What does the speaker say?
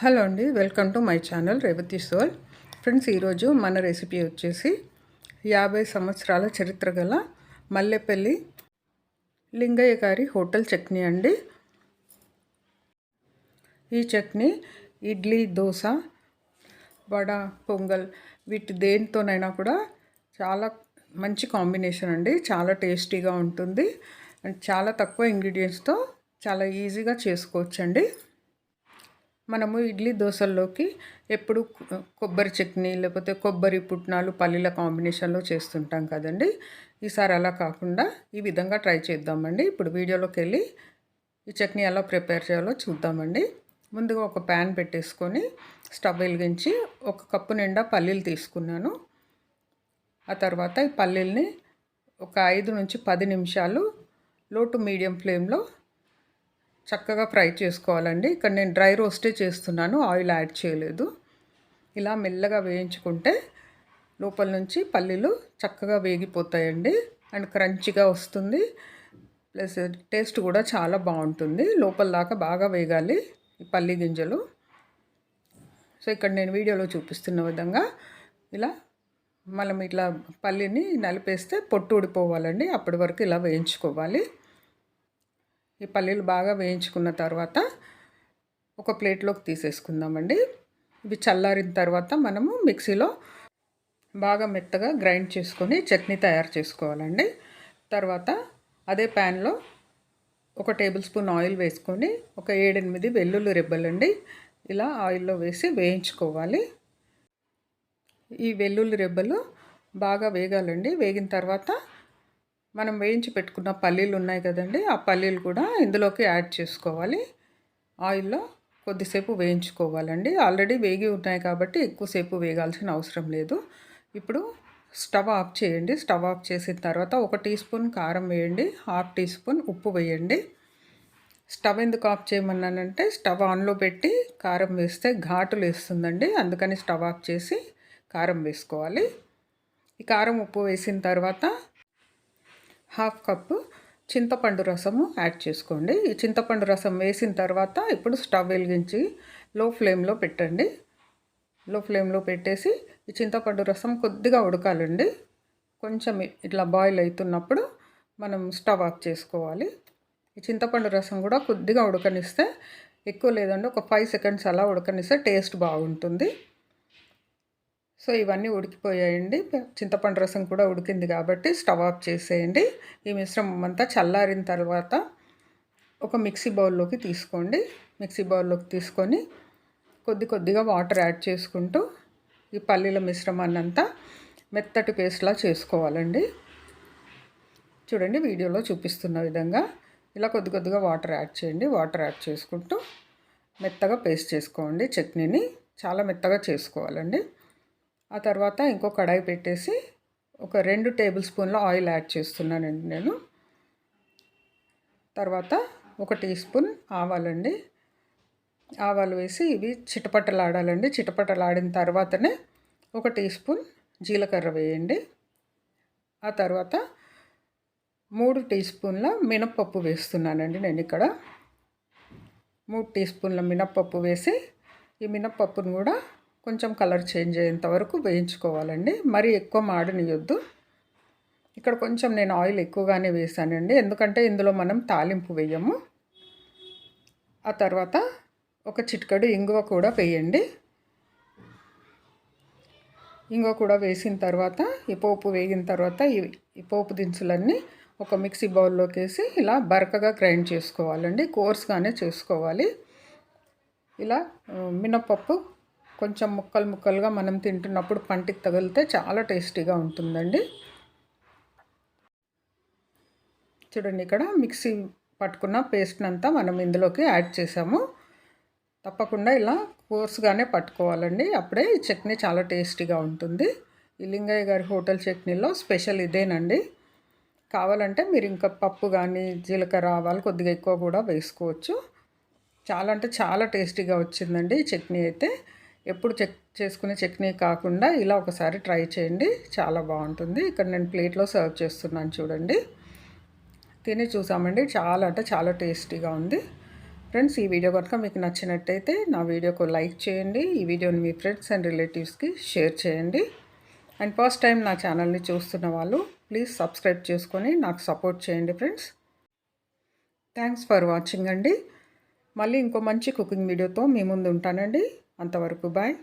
Hello అండి welcome to my channel Revathi soul. Friends ఈరోజు మన రెసిపీ వచ్చేసి యాభై సంవత్సరాల చరిత్ర గల మల్లెపల్లి లింగయ్య గారి హోటల్ చట్నీ అండి. ఈ చట్నీ ఇడ్లీ దోశ వడ పొంగల్ వీటి దేనితోనైనా కూడా చాలా మంచి కాంబినేషన్ అండి. చాలా టేస్టీగా ఉంటుంది. అండ్ చాలా తక్కువ ఇంగ్రీడియంట్స్తో చాలా ఈజీగా చేసుకోవచ్చండి. మనము ఇడ్లీ దోశల్లోకి ఎప్పుడు కొబ్బరి చట్నీ లేకపోతే కొబ్బరి పుట్నాలు పల్లీల కాంబినేషన్లో చేస్తుంటాం కదండి. ఈసారి అలా కాకుండా ఈ విధంగా ట్రై చేద్దామండి. ఇప్పుడు వీడియోలోకి వెళ్ళి ఈ చట్నీ ఎలా ప్రిపేర్ చేయాలో చూద్దామండి. ముందుగా ఒక ప్యాన్ పెట్టేసుకొని స్టవ్ వెలిగించి ఒక కప్పు నిండా పల్లీలు తీసుకున్నాను. ఆ తర్వాత ఈ పల్లీల్ని ఒక ఐదు నుంచి పది నిమిషాలు లో టు మీడియం ఫ్లేమ్లో చక్కగా ఫ్రై చేసుకోవాలండి. ఇక్కడ నేను డ్రై రోస్టే చేస్తున్నాను. ఆయిల్ యాడ్ చేయలేదు. ఇలా మెల్లగా వేయించుకుంటే లోపల నుంచి పల్లీలు చక్కగా వేగిపోతాయండి. అండ్ క్రంచిగా వస్తుంది. ప్లస్ టేస్ట్ కూడా చాలా బాగుంటుంది. లోపల దాకా బాగా వేగాలి ఈ పల్లి గింజలు. సో ఇక్కడ నేను వీడియోలో చూపిస్తున్న విధంగా ఇలా మనం ఇట్లా పల్లీని నలిపేస్తే పొట్టు ఊడిపోవాలండి. అప్పటి వరకు ఇలా వేయించుకోవాలి. ఈ పల్లీలు బాగా వేయించుకున్న తర్వాత ఒక ప్లేట్లోకి తీసేసుకుందామండి. ఇవి చల్లారిన తర్వాత మనము మిక్సీలో బాగా మెత్తగా గ్రైండ్ చేసుకొని చట్నీ తయారు చేసుకోవాలండి. తర్వాత అదే ప్యాన్లో ఒక టేబుల్ స్పూన్ ఆయిల్ వేసుకొని ఒక ఏడెనిమిది వెల్లుల్లి రెబ్బలండి. ఇలా ఆయిల్లో వేసి వేయించుకోవాలి. ఈ వెల్లుల్లి రెబ్బలు బాగా వేగాలండి. వేగిన తర్వాత మనం వేయించి పెట్టుకున్న పల్లీలు ఉన్నాయి కదండి ఆ పల్లీలు కూడా ఇందులోకి యాడ్ చేసుకోవాలి. ఆయిల్లో కొద్దిసేపు వేయించుకోవాలండి. ఆల్రెడీ వేగి ఉన్నాయి కాబట్టి ఎక్కువసేపు వేగాల్సిన అవసరం లేదు. ఇప్పుడు స్టవ్ ఆఫ్ చేయండి. స్టవ్ ఆఫ్ చేసిన తర్వాత ఒక టీ స్పూన్ కారం వేయండి హాఫ్ టీ స్పూన్ ఉప్పు వేయండి. స్టవ్ ఎందుకు ఆఫ్ చేయమన్నానంటే స్టవ్ ఆన్లో పెట్టి కారం వేస్తే ఘాటులు వేస్తుందండి. అందుకని స్టవ్ ఆఫ్ చేసి కారం వేసుకోవాలి. ఈ కారం ఉప్పు వేసిన తర్వాత హాఫ్ కప్పు చింతపండు రసము యాడ్ చేసుకోండి. ఈ చింతపండు రసం వేసిన తర్వాత ఇప్పుడు స్టవ్ వెలిగించి లో ఫ్లేమ్లో పెట్టండి. లో ఫ్లేమ్లో పెట్టేసి ఈ చింతపండు రసం కొద్దిగా ఉడకాలండి. కొంచెం ఇట్లా బాయిల్ అవుతున్నప్పుడు మనం స్టవ్ ఆఫ్ చేసుకోవాలి. ఈ చింతపండు రసం కూడా కొద్దిగా ఉడకనిస్తే ఎక్కువ లేదండి ఒక ఫైవ్ సెకండ్స్ అలా ఉడకనిస్తే టేస్ట్ బాగుంటుంది. సో ఇవన్నీ ఉడికిపోయాయండి. చింతపండు రసం కూడా ఉడికింది కాబట్టి స్టవ్ ఆఫ్ చేసేయండి. ఈ మిశ్రమం అంతా చల్లారిన తర్వాత ఒక మిక్సీ బౌల్లోకి తీసుకోండి. మిక్సీ బౌల్లోకి తీసుకొని కొద్ది కొద్దిగా వాటర్ యాడ్ చేసుకుంటూ ఈ పల్లీల మిశ్రమాన్ని అంతా మెత్తటి పేస్ట్లా చేసుకోవాలండి. చూడండి వీడియోలో చూపిస్తున్న విధంగా ఇలా కొద్ది కొద్దిగా వాటర్ యాడ్ చేయండి. వాటర్ యాడ్ చేసుకుంటూ మెత్తగా పేస్ట్ చేసుకోండి. చట్నీని చాలా మెత్తగా చేసుకోవాలండి. ఆ తర్వాత ఇంకో కడాయి పెట్టేసి ఒక రెండు టేబుల్ స్పూన్ల ఆయిల్ యాడ్ చేస్తున్నానండి నేను. తర్వాత ఒక టీ స్పూన్ ఆవాలండి. ఆవాలు వేసి ఇవి చిటపటలాడాలండి. చిటపటలాడిన తర్వాతనే ఒక టీ స్పూన్ జీలకర్ర వేయండి. ఆ తర్వాత మూడు టీ స్పూన్ల మినప్పప్పు వేస్తున్నానండి నేను ఇక్కడ. మూడు టీ స్పూన్ల మినప్పప్పు వేసి ఈ మినప్పప్పును కూడా కొంచెం కలర్ చేంజ్ అయ్యేంత వరకు వేయించుకోవాలండి. మరీ ఎక్కువ మాడనియొద్దు. ఇక్కడ కొంచెం నేను ఆయిల్ ఎక్కువగానే వేసానండి. ఎందుకంటే ఇందులో మనం తాలింపు వేయము. ఆ తర్వాత ఒక చిట్కడు ఇంగువ కూడా వేయండి. ఇంగువ కూడా వేసిన తర్వాత ఈ పోపు వేగిన తర్వాత ఈ పోపు దినుసులన్నీ ఒక మిక్సీ బౌల్లోకి వేసి ఇలా బరకగా గ్రైండ్ చేసుకోవాలండి. కోర్స్గానే చేసుకోవాలి. ఇలా మినపప్పు కొంచెం ముక్కలు ముక్కలుగా మనం తింటున్నప్పుడు పంటికి తగిలితే చాలా టేస్టీగా ఉంటుందండి. చూడండి ఇక్కడ మిక్సీ పట్టుకున్న పేస్ట్ని అంతా మనం ఇందులోకి యాడ్ చేసాము. తప్పకుండా ఇలా కోర్స్గానే పట్టుకోవాలండి. అప్పుడే ఈ చట్నీ చాలా టేస్టీగా ఉంటుంది. ఈ లింగయ్య గారి హోటల్ చట్నీలో స్పెషల్ ఇదేనండి. కావాలంటే మీరు ఇంకా పప్పు కానీ జీలకర్ర ఆవాలు కొద్దిగా ఎక్కువ కూడా వేసుకోవచ్చు. చాలా అంటే చాలా టేస్టీగా వచ్చిందండి ఈ చట్నీ అయితే. ఎప్పుడు చెక్ చేసుకునే చట్నీ కాకుండా ఇలా ఒకసారి ట్రై చేయండి. చాలా బాగుంటుంది. ఇక్కడ నేను ప్లేట్లో సర్వ్ చేస్తున్నాను చూడండి. తిని చూసామండి. చాలా అంటే చాలా టేస్టీగా ఉంది. ఫ్రెండ్స్ ఈ వీడియో కనుక మీకు నచ్చినట్టయితే నా వీడియోకు లైక్ చేయండి. ఈ వీడియోని మీ ఫ్రెండ్స్ అండ్ రిలేటివ్స్కి షేర్ చేయండి. అండ్ ఫస్ట్ టైం నా ఛానల్ని చూస్తున్న వాళ్ళు ప్లీజ్ సబ్స్క్రైబ్ చేసుకొని నాకు సపోర్ట్ చేయండి ఫ్రెండ్స్. థ్యాంక్స్ ఫర్ వాచింగ్ అండి. మళ్ళీ ఇంకో మంచి కుకింగ్ వీడియోతో మీ ముందు ఉంటానండి. అంతవరకు బాయ్.